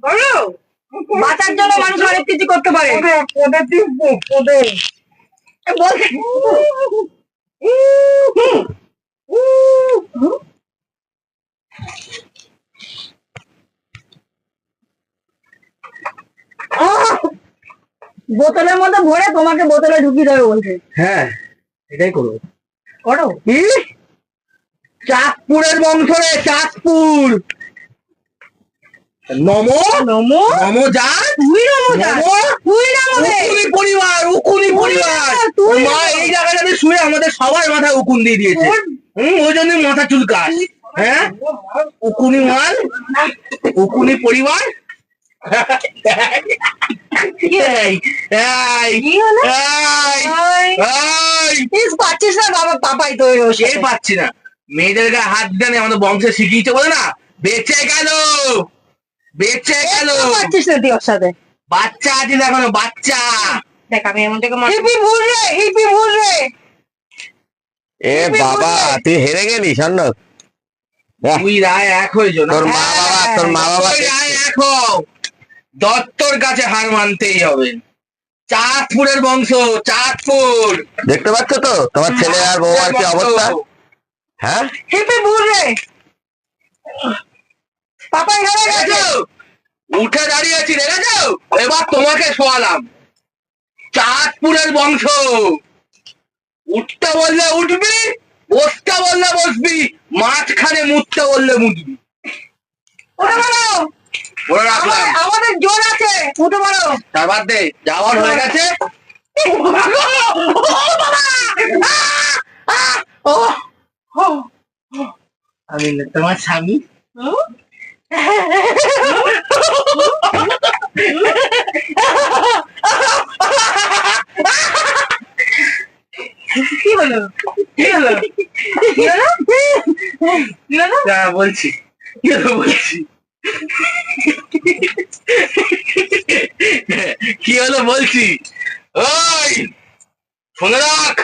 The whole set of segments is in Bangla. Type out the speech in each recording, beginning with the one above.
বলো বাঁচার জন্য মানুষ অনেক কিছু করতে পারে। বলতে বোতলের মধ্যে ভরে তোমাকে বোতলে ঢুকিয়ে দেবে বলছে। হ্যাঁ এটাই করব। করো। চাঁদপুরের বংশ রে চাঁদপুর। নমো? নমো? নমো যান তুই নমো যা। তুই নমো উকুনি পরিবার উকুনি পরিবার। তুই মা এই জায়গাটাতে শুয়ে আমাদের সবার মাথায় উকুন দিয়ে দিয়েছে। হুম ওই জন্য মাথা চুলকাস। হ্যাঁ? উকুনি মাল উকুনি পরিবার। পাচ্ছিস না বাবা পাপাই তো এই পাচ্ছি না? মেয়েদের গায়ে হাত দেনে আমাদের বংশে শিখিয়েছে বলে না? বেঁচে গেল। বেঁচে গেল। পাচ্ছিস না তুই ওর সাথে। বাচ্চা আছে এখনও বাচ্চা। দেখ আমি এমন থেকে হিপি ভুল রে হিপি ভুল রে। এ বাবা তুই হেরে গেলি সন্ন্যক তুই রায় এক হয়েছ তোর মা বাবা তোর মা বাবা রায় এক হও। দত্তর কাছে হার মানতেই হবে। চাঁদপুরের বংশ চাঁদপুর। দেখতে পাচ্ছ তো? তোমার ছেলে আর বউ আর কি অবস্থা? হ্যাঁ? হিপি ভুল রে পাপাই হেরে গেছে দেখেছ? উঠে দাঁড়িয়েছি দেখেছ? এবার তোমাকে শোয়ালাম। চাঁদপুরের বংশ। উঠতে বললে উঠবি বসতে বললে বসবি মাঝখানে মুততে বললে মুতবি রাখলাম। আমাদের জোর আছে। উঠে বলো তার বাদ দে যাওয়ার হয়ে গেছে। আমি তোমার স্বামী। কি হলো? কি হলো? কি হলো? কি হলো? বলছি। কি হলো বলছি? কি হলো বলছি? ওই শুনে রাখ।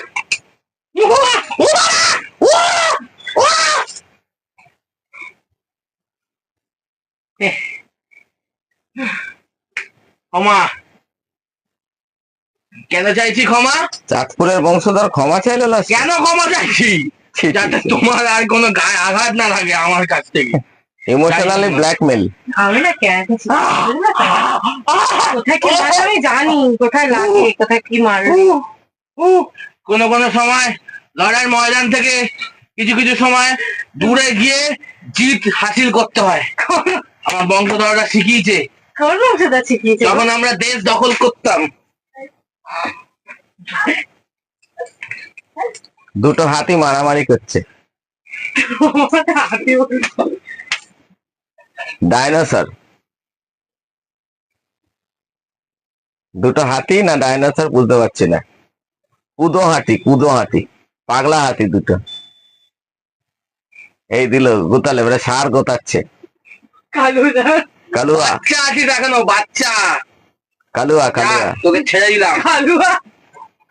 ক্ষমা। কেন চাইছি ক্ষমা? চাঁদপুরের বংশধর ক্ষমা চাইলো না? কেন ক্ষমা চাইছি? যাতে তোমার আর কোনো গায়ে আঘাত না লাগে আমার কাছ থেকে। ইমোশনালি ব্ল্যাকমেল আমি না কেন কোথায় কি লাগে আমি জানি। কোথায় লাগে কোথায় কি মারে কোন কোন সময় লড়াইয়ের ময়দান থেকে কিছু কিছু সময় দূরে গিয়ে জিত হাসিল করতে হয়। আমার বংশধররা শিখিয়েছে। কোন বংশধর শিখিয়েছে। যখন আমরা দেশ দখল করতাম। দুটো হাতি মারামারি করছে। ডাইনোসর দুটো হাতি না ডাইনোসর বুঝতে পারছি না। কুদো হাতি কুদো হাতি। পাগলা হাতি দুটো। এই দিল গোতালে এবারে সার গোতাচ্ছে। কালুয়া। বাচ্চা আছিস এখনও বাচ্চা। কালুয়া কালুয়া। তোকে ছেড়ে দিলাম। কালুয়া।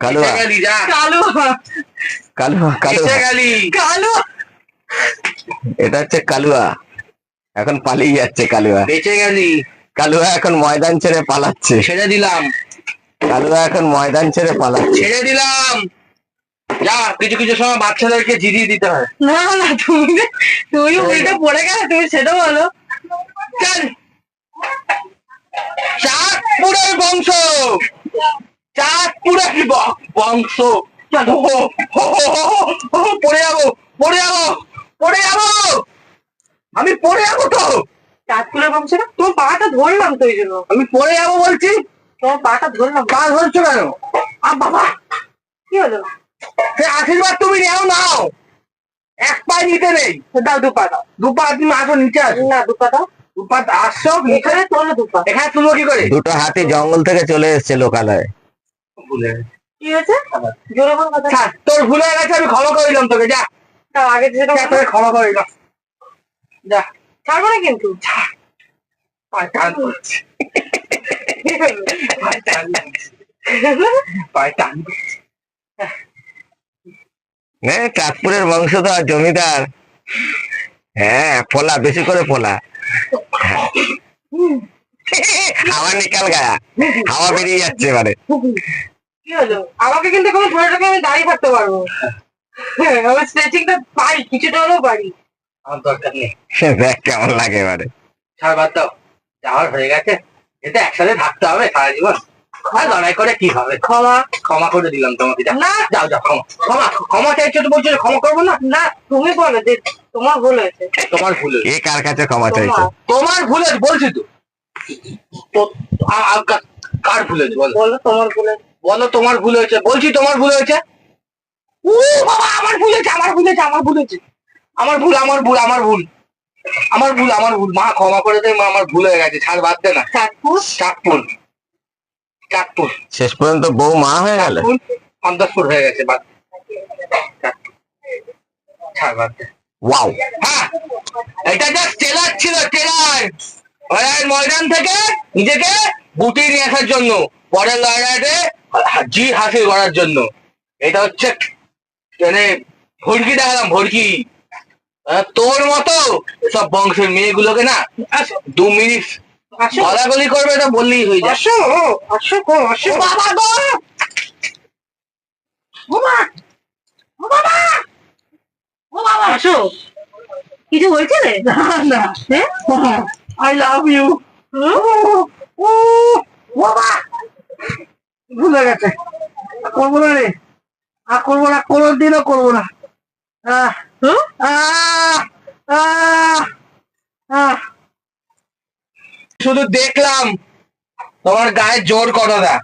কালুয়া এসে গেলি যা। কালুয়া। কালুয়া কালুয়া। এটা হচ্ছে কালুয়া। এখন পালিয়ে যাচ্ছে কালুয়া। বেঁচে গেলি। কালুয়া এখন ময়দান ছেড়ে পালাচ্ছে। ছেড়ে দিলাম। কালুয়া এখন ময়দান ছেড়ে পালাচ্ছে। ছেড়ে দিলাম। যা কিছু কিছু সময় বাচ্চাদেরকে জিরিয়ে দিতে হয়। না না তুমি তুমি উল্টে পড়ে গেলে তুমি সেটা বলো। চাঁদপুরের বংশ। চাঁদপুরের বংশ। পড়ে যাব পড়ে যাব পড়ে যাব। আমি পড়ে যাব তো। চাঁদপুরের বংশ না তোমার পাটা ধরলাম তো ওই জন্য। আমি পড়ে যাব বলছি। তোমার পাটা ধরলাম। পা ধরছো কেন? আ বাবা! কি হলো? সে আশীর্বাদ তুমি নেও নাও। এক পায়ে নিতে নেই। দাও দু পা দাও। দু পা তুমি আসো নিচে আসো। না দু পা দাও। এখানে তোলো দু তুলো কি করে? দুটো হাতি জঙ্গল থেকে চলে এসেছে লোকালয়ে। কি হয়েছে? তোর ভুল গেছে আমি ক্ষমা করে দিলাম তোকে যা। আগে তোকে ক্ষমা করে দিলাম। যা। ছাড়বো না কিন্তু। হ্যাঁ চাঁদপুরের বংশধর জমিদার। হ্যাঁ ফোলা বেশি করে ফোলা হাওয়া নিকাল গায়া। হাওয়া বেরিয়ে যাচ্ছে এবারে। কি হলো? আমাকে কিন্তু কোনো ধরে রাখলে আমি দাঁড়িয়ে থাকতে পারব। হ্যাঁ, স্ট্রেচিংটা পারি কিছুটা হলেও পারি আমার দরকার নেই। দেখ কেমন লাগে এবারে। ছাড় বাদ দাও। যাওয়ার হয়ে গেছে। এটা একসাথে থাকতে হবে সারা জীবন। আর লড়াই করে কি হবে? ক্ষমা। ক্ষমা করে দিলাম তোমাকে। না। যাও যাও ক্ষমা। ক্ষমা ক্ষমা চাইছো তো বলছো ক্ষমা করব না? না তুমি বলো যে তোমার ভুল হয়েছে। তোমার ভুল হয়েছে। কে কার কাছে ক্ষমা চাইছে? তোমার। ভুল হয়েছে বলছি তো। কার ভুল হয়েছে বলো। তোমার ভুল বলো তোমার ভুল হয়েছে বলছি তোমার ভুল হয়েছে। ও বাবা আমার ভুল হয়েছে আমার ভুল হয়েছে আমার ভুল হয়েছে। আমার ভুল আমার ভুল আমার ভুল। আমার ভুল আমার ভুল। মা ক্ষমা করে দে মা আমার ভুল হয়ে গেছে ছাড় বাদ দে না। চাঁদপুর? চাঁদপুর। চাঁদপুর। শেষ পর্যন্ত বউ মা হয়ে গেল? পঞ্চাশপুর হয়ে গেছে বাদ ছাড় বাদ দে। ওয়াও হ্যাঁ এটা জাস্ট ট্রেলার ছিল ট্রেলার লড়াইয়ের ময়দান থেকে নিজেকে গুটিয়ে নিয়ে আসার জন্য পরের লড়াইতে জি হাসিল করার জন্য। এটা হচ্ছে মানে ভড়কি দেখালাম আহ, তোর মতো সব বংশের মেয়েগুলোকে না দু মিনিট গলাগলি করবে এটা বললেই হয়ে যায়। আসো আসো বাবা গো! বাবা বাবা! আসো? কিছু বলছিলে না আই লাভ ইউ ভুলে গেছে। করব না রে। আর করব না কোনো দিনও করব না। শুধু দেখলাম। তোমার গায়ে জোর কতটা